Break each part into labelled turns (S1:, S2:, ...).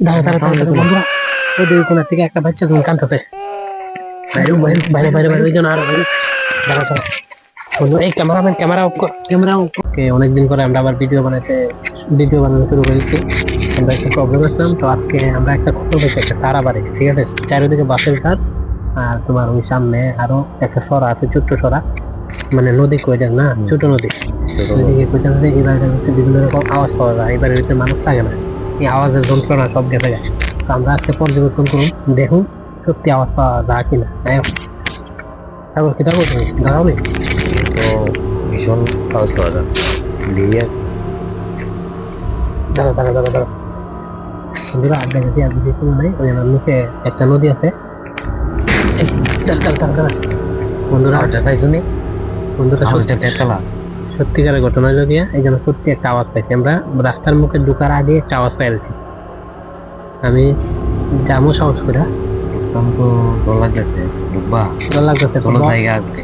S1: দাঁড়া দাঁড়া দাঁড়া দাঁড়া, বন্ধুরা ওই দুই কোণা থেকে একটা বাচ্চা তুমি বাইরে বাইরে বাইরে ওই জন্য আরও বাইরে। দাঁড়া দাঁড়া বন্ধু এই ক্যামেরাম্যান ক্যামেরা অফ কর ক্যামেরা অফ কর। অনেকদিন পরে আমরা আবার ভিডিও বানাতে ভিডিও বানানো শুরু করেছি। আমরা একটা প্রবলেম আসলাম তো আজকে আমরা একটা খবর পেয়েছি একটা তারা বাড়ি ঠিক আছে? চারিদিকে বাসের তার আর তোমার ওই সামনে আরও একটা সরা আছে ছোট্ট সরা। মানে নদী কইটা না? ছোট নদী। আছে এই বাড়িটার বিভিন্ন রকম আওয়াজ পাওয়া যায় এই বাড়ির মানুষ থাকে না। এই আওয়াজের যন্ত্রণা সব গেছে গেছে তো আমরা আজকে পর্যবেক্ষণ করুন দেখুন সত্যি আওয়াজ পাওয়া যায় কিনা। তারপর কি থাকো তুমি? দাঁড়াও
S2: তো ভীষণ আওয়াজ পাওয়া যায়।
S1: দাঁড়া দাঁড়া দাঁড়া দাঁড়া বন্ধুরা আড্ডা গেছি আর বেশি কোনো নাই। ওই আমার নিচে একটা নদী আছে। বন্ধুরা বন্ধুরা সত্যিকারের ঘটনা হলো গিয়া এই জন্য সত্যি একটা আওয়াজ পাইছি। আমরা রাস্তার মুখে ঢুকার আগে একটা আওয়াজ পাইছি। আমি যাব সাহস করে
S2: অত্যন্ত ডর লাগতেছে ঢুকবা।
S1: ভালো লাগতেছে
S2: কোনো জায়গা আসবে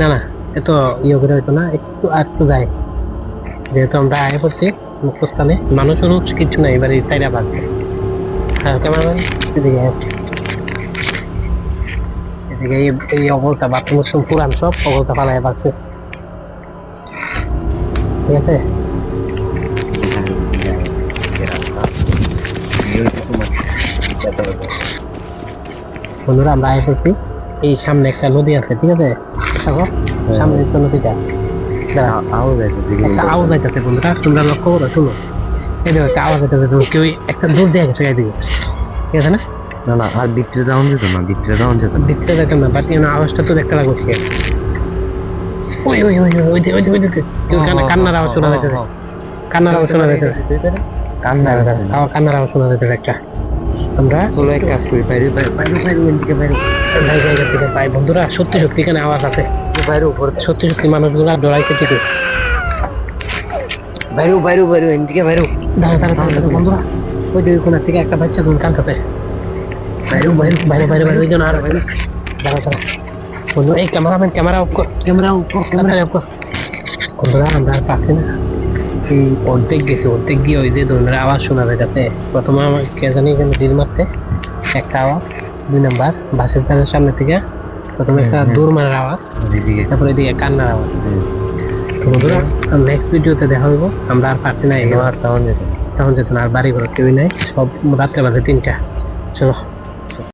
S1: না না এত ইয়ে করে হইতো না একটু আর একটু যায়। যেহেতু আমরা আগে পড়ছি মুক্তস্থানে মানুষ মানুষ কিছু নাই এবারে তাইরা ভাগবে হ্যাঁ ক্যামেরাম্যান এদিকে এদিকে এই অবস্থা বাথরুমের সব পুরান সব অবস্থা পালায় ভাগছে ঠিক আছে বন্ধুরা আমরা করছি এই সামনে একটা নদী আছে ঠিক আছে দেখো সামনে একটা নদীটা
S2: আওয়াজ
S1: আইতেছে বন্ধুরা তোমরা লক্ষ্য করো শুনো এই দেখো একটা আওয়াজ আইতেছে কেউ একটা দূর দিয়ে গেছে ঠিক আছে না
S2: না না আর ভিতরে যাওয়া যেত না ভিতরে যাওয়া যেত না
S1: দেখতে দেখতাম না বাট আওয়াজটা তো দেখতে আছে ওই ওই ওই ওই ওই ওই কেউ কান্না- কান্নার আওয়াজ শোনা যাইতেছে কান্নার আওয়াজ শোনা যাইতেছে
S2: কান্না
S1: আওয়াজ কান্নার আওয়াজ শোনা একটা আমরা
S2: চলো এক কাজ করি বাইরে বাইরে বাইরে বাইরে
S1: থেকে পাই বন্ধুরা সত্যি সত্যি এখানে আওয়াজ আছে
S2: বাইরে উপর
S1: সত্যি সত্যি মানুষগুলা ডরাইছে ঠিকই
S2: বাইরে বাইরে বাইরে এদিকে বাইরে
S1: দাঁড়া দাঁড়া দাঁড়া বন্ধুরা ওই দুই কোণা থেকে একটা বাচ্চা কাঁদতেছে বাইরে বাইরে বাইরে বাইরে বাইরে ওই জন্য আর বাইরে দাঁড়া দাঁড়া বন্ধু এই ক্যামেরাম্যান ক্যামেরা অফ কর। ক্যামেরা অফ কর ক্যামেরা। অফ কর। বন্ধুরা আমরা আর পাচ্ছি না। এই অর্ধেক গেছি অর্ধেক গিয়ে ওই যে ধরনের আওয়াজ শোনা যাচ্ছে প্রথমে আমার কে জানি এখানে দিল মারতে একটা আওয়াজ দুই নাম্বার বাসের ধারের সামনে থেকে প্রথমে একটা
S2: হুম, হুম।
S1: দূর মারার আওয়াজ তারপরে এদিকে কান্নার আওয়াজ। তো বন্ধুরা নেক্সট ভিডিওতে দেখা হইব। আমরা আর পাচ্ছি না এগুলো
S2: আর তেমন যেত।
S1: তখন যেত না আর বাড়ি ঘর কেউই নাই। সব রাত্রে বাজে তিনটা। চলো।